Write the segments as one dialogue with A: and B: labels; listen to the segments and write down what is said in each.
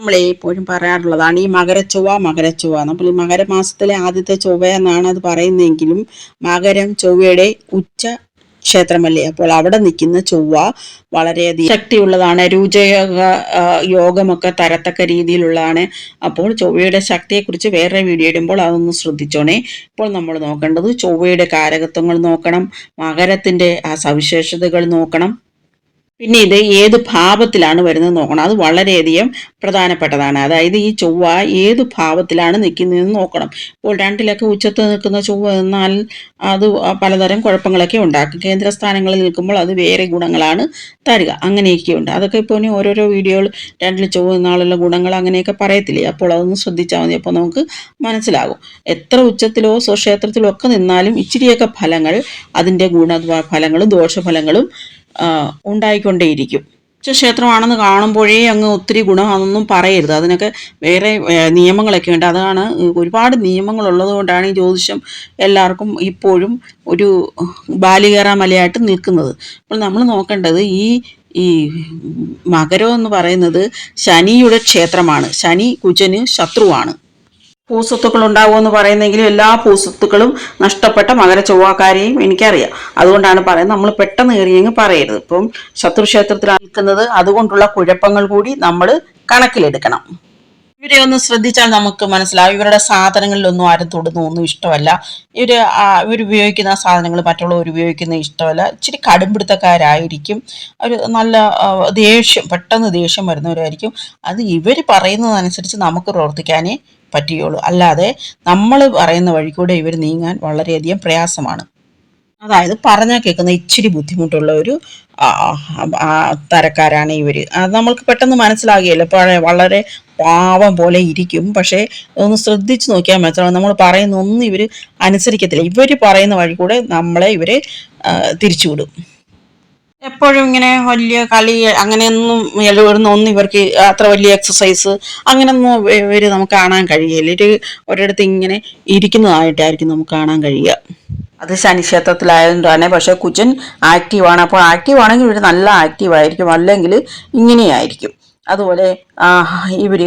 A: നമ്മൾ എപ്പോഴും പറയാറുള്ളതാണ് ഈ മകരച്ചൊവ്വ മകരച്ചൊവ്വ നമ്മൾ മകരമാസത്തിലെ ആദ്യത്തെ ചൊവ്വ എന്നാണ് അത് പറയുന്നതെങ്കിലും മകരം ചൊവ്വയുടെ ഉച്ച ക്ഷേത്രമല്ലേ? അപ്പോൾ അവിടെ നിൽക്കുന്ന ചൊവ്വ വളരെയധികം ശക്തിയുള്ളതാണ് രുചയോഗ യോഗമൊക്കെ തരത്തക്ക രീതിയിലുള്ളതാണ്. അപ്പോൾ ചൊവ്വയുടെ ശക്തിയെക്കുറിച്ച് വേറെ വീഡിയോ ഇടുമ്പോൾ അതൊന്ന് ശ്രദ്ധിച്ചോണേ. ഇപ്പോൾ നമ്മൾ നോക്കേണ്ടത് ചൊവ്വയുടെ കാരകത്വങ്ങൾ നോക്കണം മകരത്തിന്റെ ആ സവിശേഷതകൾ നോക്കണം. പിന്നെ ഇത് ഏത് ഭാവത്തിലാണ് വരുന്നത് നോക്കണം. അത് വളരെയധികം പ്രധാനപ്പെട്ടതാണ്. അതായത് ഈ ചൊവ്വ ഏത് ഭാവത്തിലാണ് നിൽക്കുന്നതെന്ന് നോക്കണം. ഇപ്പോൾ രണ്ടിലൊക്കെ ഉച്ചത്ത് നിൽക്കുന്ന ചൊവ്വ എന്നാൽ അത് പലതരം കുഴപ്പങ്ങളൊക്കെ ഉണ്ടാക്കും. കേന്ദ്രസ്ഥാനങ്ങളിൽ നിൽക്കുമ്പോൾ അത് വേറെ ഗുണങ്ങളാണ് തരിക. അങ്ങനെയൊക്കെയുണ്ട്. അതൊക്കെ ഇപ്പോൾ ഓരോരോ വീഡിയോകൾ രണ്ടിൽ ചൊവ്വ നാളുള്ള ഗുണങ്ങൾ അങ്ങനെയൊക്കെ പറയത്തില്ലേ? അപ്പോൾ അതൊന്ന് ശ്രദ്ധിച്ചാൽ മതി. അപ്പോൾ നമുക്ക് മനസ്സിലാകും. എത്ര ഉച്ചത്തിലോ സ്വക്ഷേത്രത്തിലോ ഒക്കെ നിന്നാലും ഇച്ചിരിയൊക്കെ ഫലങ്ങൾ അതിന്റെ ഗുണ ഫലങ്ങളും ദോഷഫലങ്ങളും ഉണ്ടായിക്കൊണ്ടേയിരിക്കും. ക്ഷേത്രമാണെന്ന് കാണുമ്പോഴേ അങ്ങ് ഒത്തിരി ഗുണമാണെന്നൊന്നും പറയരുത്. അതിനൊക്കെ വേറെ നിയമങ്ങളൊക്കെ ഉണ്ട്. അതാണ് ഒരുപാട് നിയമങ്ങളുള്ളത് കൊണ്ടാണ് ഈ ജ്യോതിഷം എല്ലാവർക്കും ഇപ്പോഴും ഒരു ബാലികേറ മലയായിട്ട് നിൽക്കുന്നത്. അപ്പോൾ നമ്മൾ നോക്കേണ്ടത് ഈ ഈ മകരം എന്ന് പറയുന്നത് ശനിയുടെ ക്ഷേത്രമാണ്. ശനി കുജന് ശത്രുവാണ്. പൂസത്തുക്കൾ ഉണ്ടാവുമെന്ന് പറയുന്നെങ്കിലും എല്ലാ ഭൂസ്വത്തുക്കളും നഷ്ടപ്പെട്ട മകര ചൊവ്വാക്കാരെയും എനിക്കറിയാം. അതുകൊണ്ടാണ് പറയുന്നത് നമ്മൾ പെട്ടെന്ന് കയറിയെങ്കിൽ പറയരുത്. ഇപ്പം ശത്രുക്ഷേത്രത്തിലാണ് നിൽക്കുന്നത് അതുകൊണ്ടുള്ള കുഴപ്പങ്ങൾ കൂടി നമ്മൾ കണക്കിലെടുക്കണം. ഇവരെ ഒന്ന് ശ്രദ്ധിച്ചാൽ നമുക്ക് മനസ്സിലാവും. ഇവരുടെ സാധനങ്ങളിലൊന്നും ആരും തൊടുന്നു ഒന്നും ഇഷ്ടമല്ല. ഇവർ ഇവർ ഉപയോഗിക്കുന്ന സാധനങ്ങൾ മറ്റുള്ളവർ ഉപയോഗിക്കുന്ന ഇഷ്ടമല്ല. ഇച്ചിരി കടുംപിടുത്തക്കാരായിരിക്കും. ഒരു നല്ല ദേഷ്യം പെട്ടെന്ന് ദേഷ്യം വരുന്നവരായിരിക്കും. അത് ഇവർ പറയുന്നതനുസരിച്ച് നമുക്ക് പ്രവർത്തിക്കാനേ പറ്റുകയുള്ളൂ. അല്ലാതെ നമ്മൾ പറയുന്ന വഴി കൂടെ ഇവർ നീങ്ങാൻ വളരെയധികം പ്രയാസമാണ്. അതായത് പറഞ്ഞാൽ കേൾക്കുന്ന ഇച്ചിരി ബുദ്ധിമുട്ടുള്ള ഒരു തരക്കാരാണ് ഇവർ അത് നമ്മൾക്ക് പെട്ടെന്ന് മനസ്സിലാകുകയല്ലോ. വളരെ പാവം പോലെ ഇരിക്കും. പക്ഷേ ഒന്ന് ശ്രദ്ധിച്ച് നോക്കിയാൽ മനസ്സിലാവും നമ്മൾ പറയുന്ന ഒന്നും ഇവർ അനുസരിക്കത്തില്ല. ഇവർ പറയുന്ന വഴി കൂടെ നമ്മളെ ഇവർ തിരിച്ചുവിടും. എപ്പോഴും ഇങ്ങനെ വലിയ കളി അങ്ങനെയൊന്നും ഒന്നും ഇവർക്ക് അത്ര വലിയ എക്സസൈസ് അങ്ങനെയൊന്നും ഇവർ നമുക്ക് കാണാൻ കഴിയില്ല. ഇവർ ഒരിടത്ത് ഇങ്ങനെ ഇരിക്കുന്നതായിട്ടായിരിക്കും നമുക്ക് കാണാൻ കഴിയുക. അത് ശനിക്ഷേത്രത്തിലായതുകൊണ്ടാണ് പക്ഷേ കുജൻ ആക്റ്റീവാണ് അപ്പോൾ ആക്റ്റീവാണെങ്കിൽ ഇവർ നല്ല ആക്റ്റീവായിരിക്കും അല്ലെങ്കിൽ ഇങ്ങനെയായിരിക്കും. അതുപോലെ ഇവർ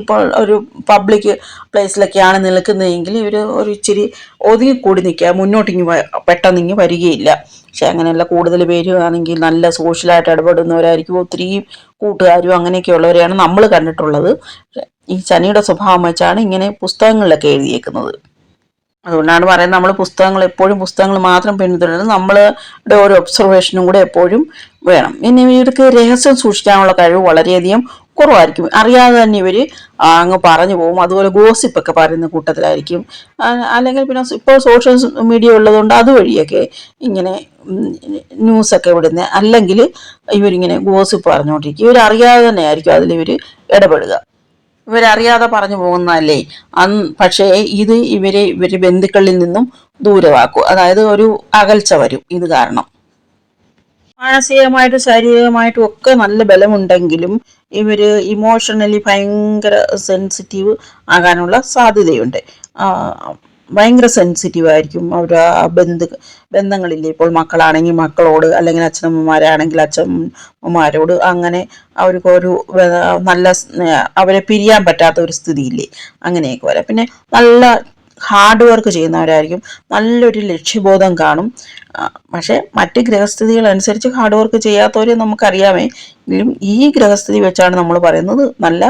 A: ഇപ്പോൾ ഒരു പബ്ലിക് പ്ലേസിലൊക്കെയാണ് നിൽക്കുന്നതെങ്കിൽ ഇവർ ഒരു ഇച്ചിരി ഒതുങ്ങിക്കൂടി നിൽക്കുക. മുന്നോട്ടിങ്ങി പെട്ടെന്ന് ഇങ്ങി വരികയില്ല. പക്ഷെ അങ്ങനെയല്ല കൂടുതൽ പേര് ആണെങ്കിൽ നല്ല സോഷ്യലായിട്ട് ഇടപെടുന്നവരായിരിക്കും ഒത്തിരി കൂട്ടുകാരും അങ്ങനെയൊക്കെ ഉള്ളവരെയാണ് നമ്മൾ കണ്ടിട്ടുള്ളത്. ഈ ശനിയുടെ സ്വഭാവം വെച്ചാണ് ഇങ്ങനെ പുസ്തകങ്ങളിലൊക്കെ എഴുതിയേക്കുന്നത്. അതുകൊണ്ടാണ് പറയുന്നത് നമ്മൾ പുസ്തകങ്ങൾ എപ്പോഴും പുസ്തകങ്ങൾ മാത്രം പിന്തുടരുന്നത് നമ്മളുടെ ഒരു ഒബ്സർവേഷനും കൂടെ എപ്പോഴും വേണം. ഇനി ഇവർക്ക് രഹസ്യം സൂക്ഷിക്കാനുള്ള കഴിവ് വളരെയധികം കുറവായിരിക്കും. അറിയാതെ തന്നെ ഇവർ അങ്ങ് പറഞ്ഞു പോകും. അതുപോലെ ഗോസിപ്പൊക്കെ പറയുന്ന കൂട്ടത്തിലായിരിക്കും. അല്ലെങ്കിൽ പിന്നെ ഇപ്പോൾ സോഷ്യൽ മീഡിയ ഉള്ളതുകൊണ്ട് അതുവഴിയൊക്കെ ഇങ്ങനെ ന്യൂസൊക്കെ വിടുന്നത് അല്ലെങ്കിൽ ഇവരിങ്ങനെ ഗോസിപ്പ് പറഞ്ഞുകൊണ്ടിരിക്കും. ഇവരറിയാതെ തന്നെ ആയിരിക്കും അതിലിവർ ഇടപെടുക. ഇവരറിയാതെ പറഞ്ഞു പോകുന്നതല്ലേ? അന്ന് പക്ഷേ ഇത് ഇവരെ ഇവർ ബന്ധുക്കളിൽ നിന്നും ദൂരമാക്കും. അതായത് ഒരു അകൽച്ച വരും. ഇത് കാരണം. മാനസികമായിട്ടും ശാരീരികമായിട്ടും ഒക്കെ നല്ല ബലമുണ്ടെങ്കിലും ഇവർ ഇമോഷണലി ഭയങ്കര സെൻസിറ്റീവ് ആകാനുള്ള സാധ്യതയുണ്ട്. ഭയങ്കര സെൻസിറ്റീവ് ആയിരിക്കും അവർ ആ ബന്ധു ബന്ധങ്ങളില്ലേ ഇപ്പോൾ മക്കളാണെങ്കിൽ മക്കളോട് അല്ലെങ്കിൽ അച്ഛനമ്മമാരാണെങ്കിൽ അച്ഛനമ്മമാരോട് അങ്ങനെ അവർക്ക് ഒരു നല്ല അവരെ പിരിയാൻ പറ്റാത്ത ഒരു സ്ഥിതിയില്ലേ? അങ്ങനെയൊക്കെ വരാം. പിന്നെ നല്ല ഹാർഡ് വർക്ക് ചെയ്യുന്നവരായിരിക്കും. നല്ലൊരു ലക്ഷ്യബോധം കാണും. പക്ഷേ മറ്റ് ഗ്രഹസ്ഥിതികൾ അനുസരിച്ച് ഹാർഡ് വർക്ക് ചെയ്യാത്തവരെ നമുക്കറിയാമേ. എങ്കിലും ഈ ഗ്രഹസ്ഥിതി വെച്ചാണ് നമ്മൾ പറയുന്നത് നല്ല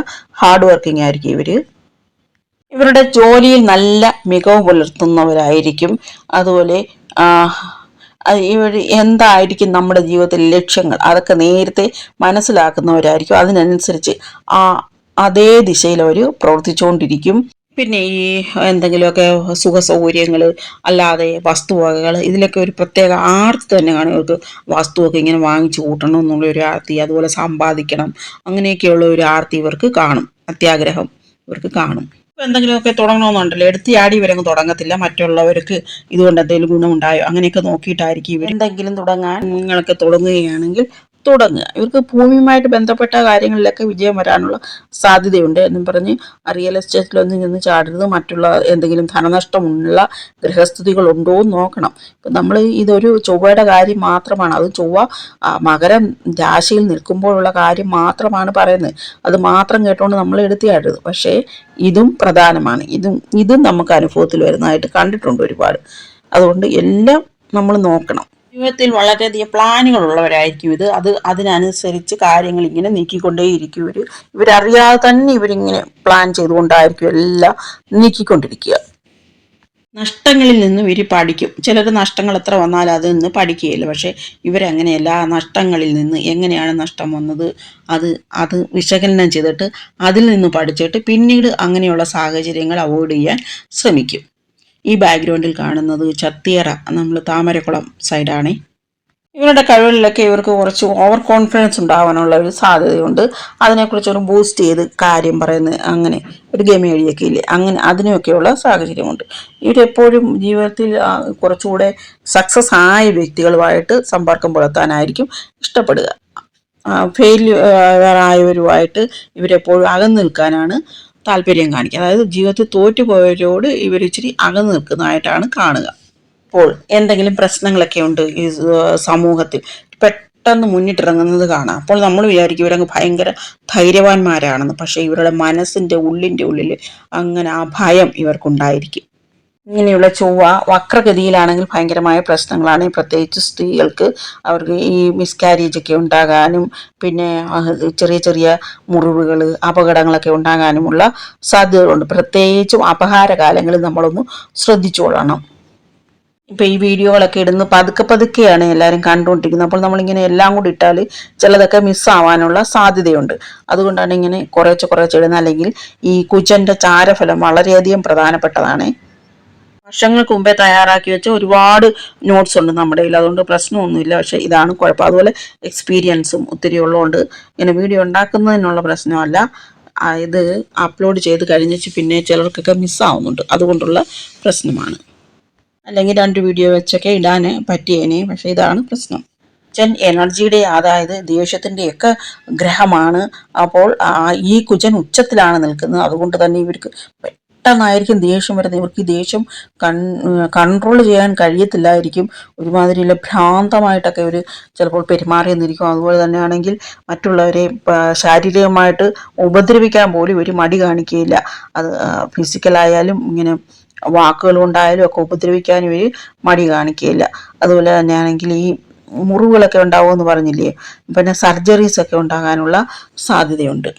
A: ഹാർഡ് വർക്കിംഗ് ആയിരിക്കും ഇവർ ഇവരുടെ ജോലിയിൽ നല്ല മികവ് പുലർത്തുന്നവരായിരിക്കും. അതുപോലെ ഇവർ എന്തായിരിക്കും നമ്മുടെ ജീവിതത്തിലെ ലക്ഷ്യങ്ങൾ? അതൊക്കെ നേരത്തെ മനസ്സിലാക്കുന്നവരായിരിക്കും. അതിനനുസരിച്ച് ആ അതേ ദിശയിൽ അവർ പ്രവർത്തിച്ചുകൊണ്ടിരിക്കും. പിന്നെ ഈ എന്തെങ്കിലുമൊക്കെ സുഖ സൗകര്യങ്ങൾ അല്ലാതെ വസ്തുവകകൾ ഇതിലൊക്കെ ഒരു പ്രത്യേക ആർത്തി തന്നെ കാണും. ഇവർക്ക് വസ്തുവൊക്കെ ഇങ്ങനെ വാങ്ങിച്ചു കൂട്ടണം എന്നുള്ള ഒരു ആർത്തി അതുപോലെ സമ്പാദിക്കണം അങ്ങനെയൊക്കെയുള്ള ഒരു ആർത്തി ഇവർക്ക് കാണും. അത്യാഗ്രഹം ഇവർക്ക് കാണും. ഇപ്പം എന്തെങ്കിലുമൊക്കെ തുടങ്ങണമെന്നുണ്ടല്ലോ എടുത്തിയാടി ഇവരങ്ങ് തുടങ്ങത്തില്ല. മറ്റുള്ളവർക്ക് ഇതുകൊണ്ട് എന്തെങ്കിലും ഗുണമുണ്ടായോ? അങ്ങനെയൊക്കെ നോക്കിയിട്ടായിരിക്കും ഇവർ എന്തെങ്കിലും തുടങ്ങാൻ നിങ്ങളൊക്കെ തുടങ്ങുകയാണെങ്കിൽ തുടങ്ങുക. ഇവർക്ക് ഭൂമിയുമായിട്ട് ബന്ധപ്പെട്ട കാര്യങ്ങളിലൊക്കെ വിജയം വരാനുള്ള സാധ്യതയുണ്ട് എന്നും പറഞ്ഞ് റിയൽ എസ്റ്റേറ്റിലൊന്നും നിന്ന് ചാടരുത്. മറ്റുള്ള എന്തെങ്കിലും ധനനഷ്ടമുള്ള ഗൃഹസ്ഥിതികൾ ഉണ്ടോ എന്ന് നോക്കണം. ഇപ്പം നമ്മൾ ഇതൊരു ചൊവ്വയുടെ കാര്യം മാത്രമാണ്. അത് ചൊവ്വ മകരം രാശിയിൽ നിൽക്കുമ്പോഴുള്ള കാര്യം മാത്രമാണ് പറയുന്നത്. അത് മാത്രം കേട്ടുകൊണ്ട് നമ്മൾ എടുത്തിയാടരുത് പക്ഷേ ഇതും പ്രധാനമാണ്. ഇതും ഇതും നമുക്ക് അനുഭവത്തിൽ വരുന്നതായിട്ട് കണ്ടിട്ടുണ്ട് ഒരുപാട്. അതുകൊണ്ട് എല്ലാം നമ്മൾ നോക്കണം. ജീവിതത്തിൽ വളരെയധികം പ്ലാനുകൾ ഉള്ളവരായിരിക്കും ഇത്. അത് അതിനനുസരിച്ച് കാര്യങ്ങൾ ഇങ്ങനെ നീക്കിക്കൊണ്ടേയിരിക്കും ഇവർ ഇവരറിയാതെ തന്നെ ഇവരിങ്ങനെ പ്ലാൻ ചെയ്തുകൊണ്ടായിരിക്കും എല്ലാം നീക്കിക്കൊണ്ടിരിക്കുക. നഷ്ടങ്ങളിൽ നിന്നും ഇവർ പഠിക്കും. ചിലർ നഷ്ടങ്ങൾ എത്ര വന്നാലും അതിൽ നിന്ന് പഠിക്കുകയില്ല. പക്ഷേ ഇവരങ്ങനെയല്ല. ആ നഷ്ടങ്ങളിൽ നിന്ന് എങ്ങനെയാണ് നഷ്ടം വന്നത്? അത് അത് വിശകലനം ചെയ്തിട്ട് അതിൽ നിന്ന് പഠിച്ചിട്ട് പിന്നീട് അങ്ങനെയുള്ള സാഹചര്യങ്ങൾ അവോയ്ഡ് ചെയ്യാൻ ശ്രമിക്കും. ഈ ബാക്ക്ഗ്രൗണ്ടിൽ കാണുന്നത് ചത്തിയറ നമ്മൾ താമരക്കുളം സൈഡാണ് ഇവരുടെ കഴിവിലൊക്കെ ഇവർക്ക് കുറച്ച് ഓവർ കോൺഫിഡൻസ് ഉണ്ടാവാനുള്ള ഒരു സാധ്യതയുണ്ട്. അതിനെക്കുറിച്ച് ഒരു ബൂസ്റ്റ് ചെയ്ത് കാര്യം പറയുന്ന അങ്ങനെ ഒരു ഗെയിം എഴുതിയൊക്കെ ഇല്ലേ? അങ്ങനെ അതിനൊക്കെയുള്ള സാഹചര്യമുണ്ട്. ഇവരെപ്പോഴും ജീവിതത്തിൽ കുറച്ചുകൂടെ സക്സസ് ആയ വ്യക്തികളുമായിട്ട് സമ്പർക്കം പുലർത്താനായിരിക്കും ഇഷ്ടപ്പെടുക. ഫെയിലിയർ ആയവരുമായിട്ട് ഇവരെപ്പോഴും അകന്നു നിൽക്കാനാണ് താല്പര്യം കാണിക്കുക. അതായത് ജീവിതത്തിൽ തോറ്റുപോയവരോട് ഇവർ ഇച്ചിരി അകന്നു നിൽക്കുന്നതായിട്ടാണ് കാണുക. അപ്പോൾ എന്തെങ്കിലും പ്രശ്നങ്ങളൊക്കെ ഉണ്ട് ഈ സമൂഹത്തിൽ പെട്ടെന്ന് മുന്നിട്ടിറങ്ങുന്നത് കാണാം. അപ്പോൾ നമ്മൾ വിചാരിക്കും ഇവരങ്ങ് ഭയങ്കര ധൈര്യവാന്മാരാണെന്ന്. പക്ഷേ ഇവരുടെ മനസ്സിന്റെ ഉള്ളിന്റെ ഉള്ളിൽ അങ്ങനെ ആ ഭയം ഇവർക്കുണ്ടായിരിക്കും. ഇങ്ങനെയുള്ള ചൊവ്വ വക്രഗതിയിലാണെങ്കിൽ ഭയങ്കരമായ പ്രശ്നങ്ങളാണ്. പ്രത്യേകിച്ച് സ്ത്രീകൾക്ക് അവർക്ക് ഈ മിസ്കാരേജ് ഒക്കെ ഉണ്ടാകാനും പിന്നെ ചെറിയ ചെറിയ മുറിവുകൾ അപകടങ്ങളൊക്കെ ഉണ്ടാകാനുമുള്ള സാധ്യതകളുണ്ട്. പ്രത്യേകിച്ചും അപഹാരകാലങ്ങളിൽ നമ്മളൊന്ന് ശ്രദ്ധിച്ചോളണം ഇപ്പം ഈ വീഡിയോകളൊക്കെ ഇടുന്ന പതുക്കെ പതുക്കെയാണ് എല്ലാവരും കണ്ടുകൊണ്ടിരിക്കുന്നത്. അപ്പോൾ നമ്മളിങ്ങനെ എല്ലാം കൂടി ഇട്ടാൽ ചിലതൊക്കെ മിസ്സാവാനുള്ള സാധ്യതയുണ്ട്. അതുകൊണ്ടാണ് ഇങ്ങനെ കുറേശ്ശെ കുറേശ്ശെ ഇടുന്നത്. അല്ലെങ്കിൽ ഈ കുജന്റെ ചാരഫലം വളരെയധികം പ്രധാനപ്പെട്ടതാണ്. വർഷങ്ങൾക്ക് മുമ്പേ തയ്യാറാക്കി വെച്ച ഒരുപാട് നോട്ട്സ് ഉണ്ട് നമ്മുടെ കയ്യിൽ. അതുകൊണ്ട് പ്രശ്നമൊന്നുമില്ല. പക്ഷേ ഇതാണ് കുഴപ്പം. അതുപോലെ എക്സ്പീരിയൻസും ഒത്തിരി ഉള്ളതുകൊണ്ട് ഇങ്ങനെ വീഡിയോ ഉണ്ടാക്കുന്നതിനുള്ള പ്രശ്നമല്ല. ഇത് അപ്ലോഡ് ചെയ്ത് കഴിഞ്ഞിട്ട് പിന്നെ ചിലർക്കൊക്കെ മിസ്സാവുന്നുണ്ട് അതുകൊണ്ടുള്ള പ്രശ്നമാണ്. അല്ലെങ്കിൽ രണ്ട് വീഡിയോ വെച്ചൊക്കെ ഇടാൻ പറ്റിയേനെ പക്ഷേ ഇതാണ് പ്രശ്നം. കുജൻ എനർജിയുടെ അതായത് ദേഷ്യത്തിന്റെയൊക്കെ ഗ്രഹമാണ്. അപ്പോൾ ഈ കുജൻ ഉച്ചത്തിലാണ് നിൽക്കുന്നത്. അതുകൊണ്ട് തന്നെ ഇവർക്ക് പെട്ടെന്നായിരിക്കും ദേഷ്യം വരുന്നത്. ഇവർക്ക് ഈ ദേഷ്യം കൺ കൺട്രോൾ ചെയ്യാൻ കഴിയത്തില്ലായിരിക്കും. ഒരുമാതിരിയുള്ള ഭ്രാന്തമായിട്ടൊക്കെ ഇവർ ചിലപ്പോൾ പെരുമാറിയെന്നിരിക്കും. അതുപോലെ തന്നെയാണെങ്കിൽ മറ്റുള്ളവരെ ശാരീരികമായിട്ട് ഉപദ്രവിക്കാൻ പോലും ഒരു മടി കാണിക്കുകയില്ല. അത് ഫിസിക്കലായാലും ഇങ്ങനെ വാക്കുകൾ കൊണ്ടായാലും ഒക്കെ ഉപദ്രവിക്കാനും ഇവർ മടി കാണിക്കുകയില്ല. അതുപോലെ തന്നെയാണെങ്കിൽ ഈ മുറിവുകളൊക്കെ ഉണ്ടാവുമെന്ന് പറഞ്ഞില്ലേ? പിന്നെ സർജറീസ് ഒക്കെ ഉണ്ടാകാനുള്ള സാധ്യതയുണ്ട്.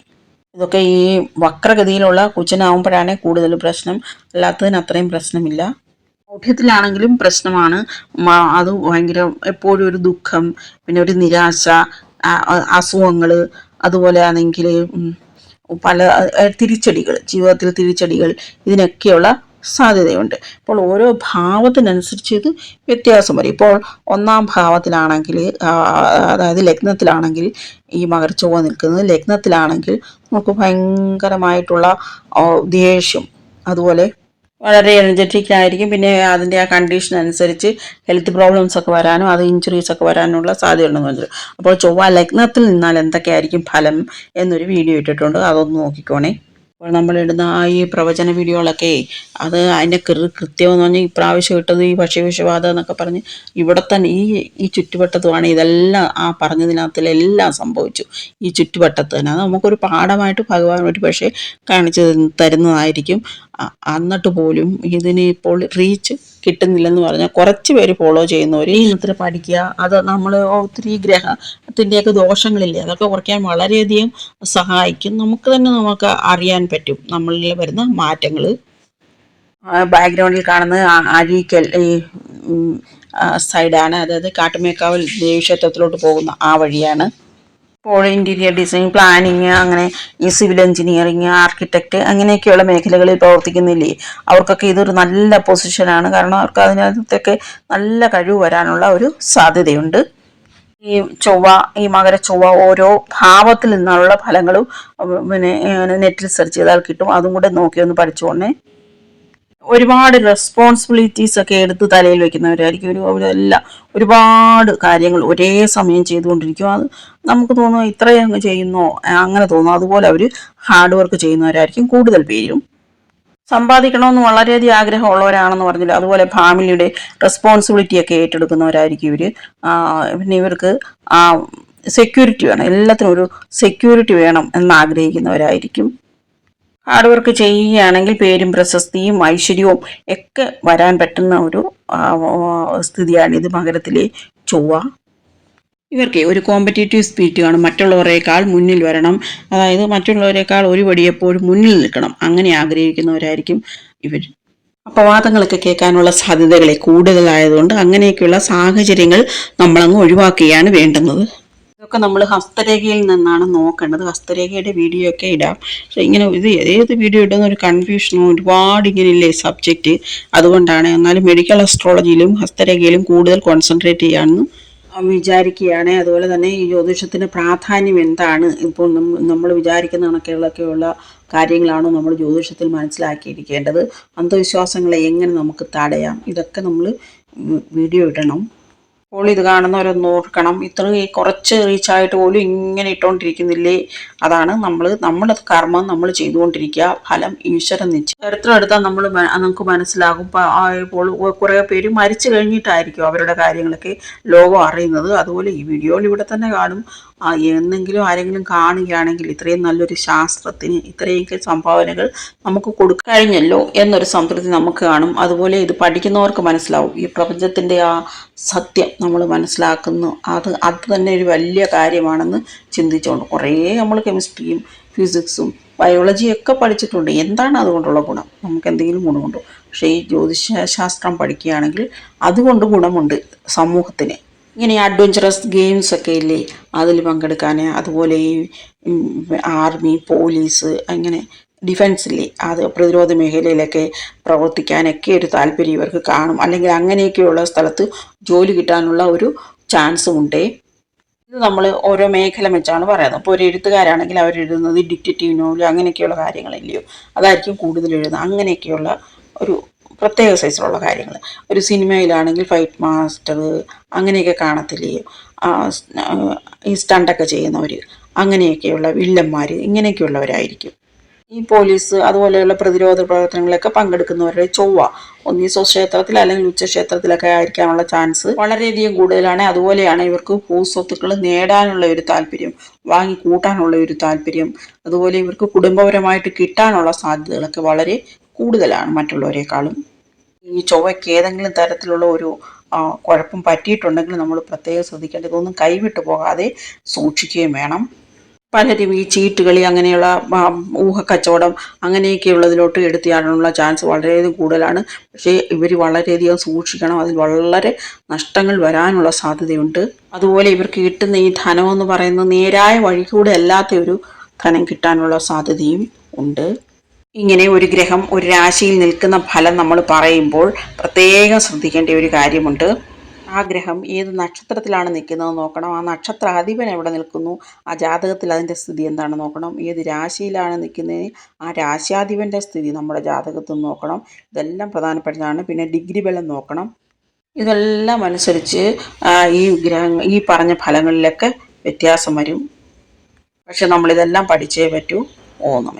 A: ഇതൊക്കെ ഈ വക്രഗതിയിലുള്ള കുച്ചനാവുമ്പോഴാണ് കൂടുതൽ പ്രശ്നം. അല്ലാത്തതിന് അത്രയും പ്രശ്നമില്ല. ഔഠ്യത്തിലാണെങ്കിലും പ്രശ്നമാണ്. അത് ഭയങ്കര എപ്പോഴും ഒരു ദുഃഖം പിന്നെ ഒരു നിരാശ അസുഖങ്ങൾ അതുപോലെ ആണെങ്കിൽ പല തിരിച്ചടികൾ ജീവിതത്തിൽ തിരിച്ചടികൾ ഇതിനൊക്കെയുള്ള സാധ്യതയുണ്ട്. അപ്പോൾ ഓരോ ഭാവത്തിനനുസരിച്ച് ഇത് വ്യത്യാസം വരും. ഇപ്പോൾ ഒന്നാം ഭാവത്തിലാണെങ്കിൽ അതായത് ലഗ്നത്തിലാണെങ്കിൽ ഈ മകർച്ചവ നിൽക്കുന്നത് ലഗ്നത്തിലാണെങ്കിൽ നമുക്ക് ഭയങ്കരമായിട്ടുള്ള ദേഷ്യം അതുപോലെ വളരെ എനർജറ്റിക് ആയിരിക്കും. പിന്നെ അതിന്റെ ആ കണ്ടീഷൻ അനുസരിച്ച് ഹെൽത്ത് പ്രോബ്ലംസ് ഒക്കെ വരാനും അത് ഇഞ്ചുറീസ് ഒക്കെ വരാനുള്ള സാധ്യതയുണ്ടെന്ന് വെച്ചു അപ്പോൾ ചൊവ്വ ലഗ്നത്തിൽ നിന്നാൽ എന്തൊക്കെയായിരിക്കും ഫലം എന്നൊരു വീഡിയോ ഇട്ടിട്ടുണ്ട്. അതൊന്ന് നോക്കിക്കോണേ. അപ്പോൾ നമ്മളിടുന്ന ആ ഈ പ്രവചന വീഡിയോകളൊക്കെ അത് അതിന്റെ കൃ കൃത്യമെന്ന് പറഞ്ഞാൽ ഇപ്രാവശ്യം ഇട്ടത് ഈ ഭക്ഷ്യവിഷവാദം എന്നൊക്കെ പറഞ്ഞ് ഇവിടെ തന്നെ ഈ ഈ ചുറ്റുവട്ടത്തുമാണ് ഇതെല്ലാം ആ പറഞ്ഞതിനകത്തിലെല്ലാം സംഭവിച്ചു. ഈ ചുറ്റുവട്ടത്ത് തന്നെ. അത് നമുക്കൊരു പാഠമായിട്ട് ഭഗവാൻ ഒരു പക്ഷേ കാണിച്ചു തരുന്നതായിരിക്കും. എന്നിട്ട് പോലും ഇതിനിപ്പോൾ റീച്ച് കിട്ടുന്നില്ലെന്ന് പറഞ്ഞാൽ കുറച്ച് പേര് ഫോളോ ചെയ്യുന്നവർ ഈ പഠിക്കുക അത് നമ്മൾ ഒത്തിരി ഗ്രഹത്തിന്റെയൊക്കെ ദോഷങ്ങളില്ലേ അതൊക്കെ കുറയ്ക്കാൻ വളരെയധികം സഹായിക്കും. നമുക്ക് തന്നെ നമുക്ക് അറിയാൻ പറ്റും നമ്മളിൽ വരുന്ന മാറ്റങ്ങൾ ബാക്ക്ഗ്രൗണ്ടിൽ കാണുന്നത് അഴീക്കൽ ഈ സൈഡാണ് അതായത് കാട്ടുമേക്കാവിൽ ദേവീക്ഷേത്രത്തിലോട്ട് പോകുന്ന ആ വഴിയാണ്. ഇപ്പോൾ ഇന്റീരിയർ ഡിസൈൻ പ്ലാനിങ് അങ്ങനെ ഈ സിവിൽ എഞ്ചിനീയറിങ് ആർക്കിടെക്റ്റ് അങ്ങനെയൊക്കെയുള്ള മേഖലകളിൽ പ്രവർത്തിക്കുന്നില്ലേ? അവർക്കൊക്കെ ഇതൊരു നല്ല പൊസിഷനാണ് കാരണം അവർക്ക് അതിനകത്തൊക്കെ നല്ല കഴിവ് വരാനുള്ള ഒരു സാധ്യതയുണ്ട്. ഈ ചൊവ്വ ഈ മകര ചൊവ്വ ഓരോ ഭാവത്തിൽ നിന്നുള്ള ഫലങ്ങളും പിന്നെ നെറ്റിൽ സെർച്ച് ചെയ്താൽ കിട്ടും. അതും കൂടെ നോക്കി ഒന്ന് പഠിച്ചുകൊണ്ടേ ഒരുപാട് റെസ്പോൺസിബിലിറ്റീസ് ഒക്കെ എടുത്ത് തലയിൽ വെക്കുന്നവരായിരിക്കും. ഒരു അവരെല്ലാം ഒരുപാട് കാര്യങ്ങൾ ഒരേ സമയം ചെയ്തുകൊണ്ടിരിക്കും. അത് നമുക്ക് തോന്നുന്നു ഇത്രയും അങ്ങ് ചെയ്യുന്നോ? അങ്ങനെ തോന്നുന്നു. അതുപോലെ അവർ ഹാർഡ് വർക്ക് ചെയ്യുന്നവരായിരിക്കും കൂടുതൽ പേരും. സമ്പാദിക്കണമെന്ന് വളരെയധികം ആഗ്രഹമുള്ളവരാണെന്ന് പറഞ്ഞില്ല? അതുപോലെ ഫാമിലിയുടെ റെസ്പോൺസിബിലിറ്റി ഒക്കെ ഏറ്റെടുക്കുന്നവരായിരിക്കും ഇവർ പിന്നെ ഇവർക്ക് സെക്യൂരിറ്റി വേണം. എല്ലാത്തിനും ഒരു സെക്യൂരിറ്റി വേണം എന്ന് ആഗ്രഹിക്കുന്നവരായിരിക്കും. ഹാർഡ് വർക്ക് ചെയ്യുകയാണെങ്കിൽ പേരും പ്രശസ്തിയും ഐശ്വര്യവും ഒക്കെ വരാൻ പറ്റുന്ന ഒരു സ്ഥിതിയാണിത് മകരത്തിലെ ചൊവ്വ. ഇവർക്ക് ഒരു കോമ്പറ്റേറ്റീവ് സ്പിരിറ്റ് കാണും. മറ്റുള്ളവരെക്കാൾ മുന്നിൽ വരണം. അതായത് മറ്റുള്ളവരെക്കാൾ ഒരുപടി എപ്പോഴും മുന്നിൽ നിൽക്കണം. അങ്ങനെ ആഗ്രഹിക്കുന്നവരായിരിക്കും ഇവർ. അപവാദങ്ങളൊക്കെ കേൾക്കാനുള്ള സാധ്യതകളെ കൂടുതലായതുകൊണ്ട് അങ്ങനെയൊക്കെയുള്ള സാഹചര്യങ്ങൾ നമ്മളങ്ങ് ഒഴിവാക്കുകയാണ് വേണ്ടുന്നത്. ഇതൊക്കെ നമ്മൾ ഹസ്തരേഖയിൽ നിന്നാണ് നോക്കേണ്ടത്. ഹസ്തരേഖയുടെ വീഡിയോ ഒക്കെ ഇടാം. പക്ഷെ ഇങ്ങനെ ഇത് ഏത് വീഡിയോ ഇടുന്ന ഒരു കൺഫ്യൂഷനോ ഒരുപാട് ഇങ്ങനെ ഇല്ലേ സബ്ജക്റ്റ് അതുകൊണ്ടാണ് എന്നാലും മെഡിക്കൽ അസ്ട്രോളജിയിലും ഹസ്തരേഖയിലും കൂടുതൽ കോൺസെൻട്രേറ്റ് ചെയ്യാമെന്ന് വിചാരിക്കുകയാണ്. അതുപോലെ തന്നെ ഈ ജ്യോതിഷത്തിന് പ്രാധാന്യം എന്താണ്? ഇപ്പോൾ നമ്മൾ വിചാരിക്കുന്ന കണക്കുകളൊക്കെയുള്ള കാര്യങ്ങളാണോ നമ്മൾ ജ്യോതിഷത്തിൽ മനസ്സിലാക്കിയിരിക്കേണ്ടത്? അന്ധവിശ്വാസങ്ങളെ എങ്ങനെ നമുക്ക് തടയാം? ഇതൊക്കെ നമ്മൾ വീഡിയോ ഇടണം. അപ്പോൾ ഇത് കാണുന്നവരൊന്ന് ഓർക്കണം. ഇത്ര കുറച്ച് റീച്ചായിട്ട് പോലും ഇങ്ങനെ ഇട്ടുകൊണ്ടിരിക്കുന്നില്ലേ അതാണ് നമ്മൾ നമ്മുടെ കർമ്മം നമ്മൾ ചെയ്തുകൊണ്ടിരിക്കുക. ഫലം ഈശ്വരൻ നിശ്ചയം ചരിത്രം എടുത്താൽ നമ്മൾ നമുക്ക് മനസ്സിലാകും. ഇപ്പോൾ കുറേ പേര് മരിച്ചു കഴിഞ്ഞിട്ടായിരിക്കും അവരുടെ കാര്യങ്ങളൊക്കെ ലോകം അറിയുന്നത്. അതുപോലെ ഈ വീഡിയോയിൽ ഇവിടെ തന്നെ കാണും. എന്നെങ്കിലും ആരെങ്കിലും കാണുകയാണെങ്കിൽ ഇത്രയും നല്ലൊരു ശാസ്ത്രത്തിന് ഇത്രയൊക്കെ സംഭാവനകൾ നമുക്ക് കൊടുക്കഴിഞ്ഞല്ലോ എന്നൊരു സംതൃപ്തി നമുക്ക് കാണും. അതുപോലെ ഇത് പഠിക്കുന്നവർക്ക് മനസ്സിലാവും. ഈ പ്രപഞ്ചത്തിന്റെ ആ സത്യം നമ്മൾ മനസ്സിലാക്കുന്നു. അത് അത് തന്നെ ഒരു വലിയ കാര്യമാണെന്ന് ചിന്തിച്ചുകൊണ്ട് കുറേ നമ്മൾ കെമിസ്ട്രിയും ഫിസിക്സും ബയോളജിയൊക്കെ പഠിച്ചിട്ടുണ്ട്. എന്താണ് അതുകൊണ്ടുള്ള ഗുണം? നമുക്ക് എന്തെങ്കിലും ഗുണമുണ്ടോ? പക്ഷേ ഈ ജ്യോതിശാസ്ത്രം പഠിക്കുകയാണെങ്കിൽ അതുകൊണ്ട് ഗുണമുണ്ട് സമൂഹത്തിന്. ഇങ്ങനെ അഡ്വഞ്ചറസ് ഗെയിംസ് ഒക്കെ ഇല്ലേ? അതിൽ പങ്കെടുക്കാൻ അതുപോലെ ഈ ആർമി പോലീസ് അങ്ങനെ ഡിഫൻസ് ഇല്ലേ അത് പ്രതിരോധ മേഖലയിലൊക്കെ പ്രവർത്തിക്കാനൊക്കെ ഒരു താല്പര്യം ഇവർക്ക് കാണും. അല്ലെങ്കിൽ അങ്ങനെയൊക്കെയുള്ള സ്ഥലത്ത് ജോലി കിട്ടാനുള്ള ഒരു ചാൻസും ഉണ്ട് ഇത് നമ്മൾ ഓരോ മേഖല വെച്ചാണ് പറയുന്നത്. ഇപ്പോൾ ഒരു എഴുത്തുകാരാണെങ്കിൽ അവർ എഴുതുന്നത് ഡിക്റ്റേറ്റീവ് നോവൽ അങ്ങനെയൊക്കെയുള്ള കാര്യങ്ങളില്ലയോ? അതായിരിക്കും കൂടുതൽ എഴുതുന്നത്. അങ്ങനെയൊക്കെയുള്ള ഒരു പ്രത്യേക സൈസിലുള്ള കാര്യങ്ങൾ. ഒരു സിനിമയിലാണെങ്കിൽ ഫൈറ്റ് മാസ്റ്റർ അങ്ങനെയൊക്കെ കാണത്തില്ലയോ? ഈ സ്റ്റണ്ടൊക്കെ ചെയ്യുന്നവർ അങ്ങനെയൊക്കെയുള്ള വില്ലന്മാർ ഇങ്ങനെയൊക്കെയുള്ളവരായിരിക്കും. ഈ പോലീസ് അതുപോലെയുള്ള പ്രതിരോധ പ്രവർത്തനങ്ങളിലൊക്കെ പങ്കെടുക്കുന്നവരുടെ ചൊവ്വ. ഒന്നീ സ്വക്ഷേത്രത്തിൽ അല്ലെങ്കിൽ ഉച്ചക്ഷേത്രത്തിലൊക്കെ ആയിരിക്കാനുള്ള ചാൻസ് വളരെയധികം കൂടുതലാണ്. അതുപോലെയാണ് ഇവർക്ക് ഭൂസ്വത്തുക്കൾ നേടാനുള്ള ഒരു താല്പര്യം വാങ്ങി കൂട്ടാനുള്ള ഒരു താല്പര്യം. അതുപോലെ ഇവർക്ക് കുടുംബപരമായിട്ട് കിട്ടാനുള്ള സാധ്യതകളൊക്കെ വളരെ കൂടുതലാണ് മറ്റുള്ളവരെക്കാളും. ഈ ചൊവ്വയ്ക്ക് ഏതെങ്കിലും തരത്തിലുള്ള ഒരു കുഴപ്പം പറ്റിയിട്ടുണ്ടെങ്കിൽ നമ്മൾ പ്രത്യേകം ശ്രദ്ധിക്കേണ്ടത് ഇതൊന്നും കൈവിട്ടു പോകാതെ സൂക്ഷിക്കുകയും വേണം. പലരും ഈ ചീട്ടുകളി അങ്ങനെയുള്ള ഊഹക്കച്ചവടം അങ്ങനെയൊക്കെയുള്ളതിലോട്ട് എടുത്തിയാടാനുള്ള ചാൻസ് വളരെയധികം കൂടുതലാണ്. പക്ഷേ ഇവർ വളരെയധികം സൂക്ഷിക്കണം. അതിൽ വളരെ നഷ്ടങ്ങൾ വരാനുള്ള സാധ്യതയുണ്ട്. അതുപോലെ ഇവർക്ക് കിട്ടുന്ന ഈ ധനമെന്ന് പറയുന്നത് നേരായ വഴിക്കൂടെ അല്ലാത്ത ഒരു ധനം കിട്ടാനുള്ള സാധ്യതയും ഉണ്ട്. ഇങ്ങനെ ഒരു ഗ്രഹം ഒരു രാശിയിൽ നിൽക്കുന്ന ഫലം നമ്മൾ പറയുമ്പോൾ പ്രത്യേകം ശ്രദ്ധിക്കേണ്ട ഒരു കാര്യമുണ്ട്. ആ ഗ്രഹം ഏത് നക്ഷത്രത്തിലാണ് നിൽക്കുന്നത് നോക്കണം. ആ നക്ഷത്രാധിപൻ എവിടെ നിൽക്കുന്നു? ആ ജാതകത്തിൽ അതിന്റെ സ്ഥിതി എന്താണ് നോക്കണം. ഏത് രാശിയിലാണ് നിൽക്കുന്നത് ആ രാശ്യാധിപന്റെ സ്ഥിതി നമ്മുടെ ജാതകത്തിൽ നോക്കണം. ഇതെല്ലാം പ്രധാനപ്പെട്ടതാണ്. പിന്നെ ഡിഗ്രി ബലം നോക്കണം. ഇതെല്ലാം അനുസരിച്ച് ഈ ഗ്രഹ ഈ പറഞ്ഞ ഫലങ്ങളിലൊക്കെ വ്യത്യാസം വരും. പക്ഷെ നമ്മളിതെല്ലാം പഠിച്ചേ പറ്റൂ. ഓ നമ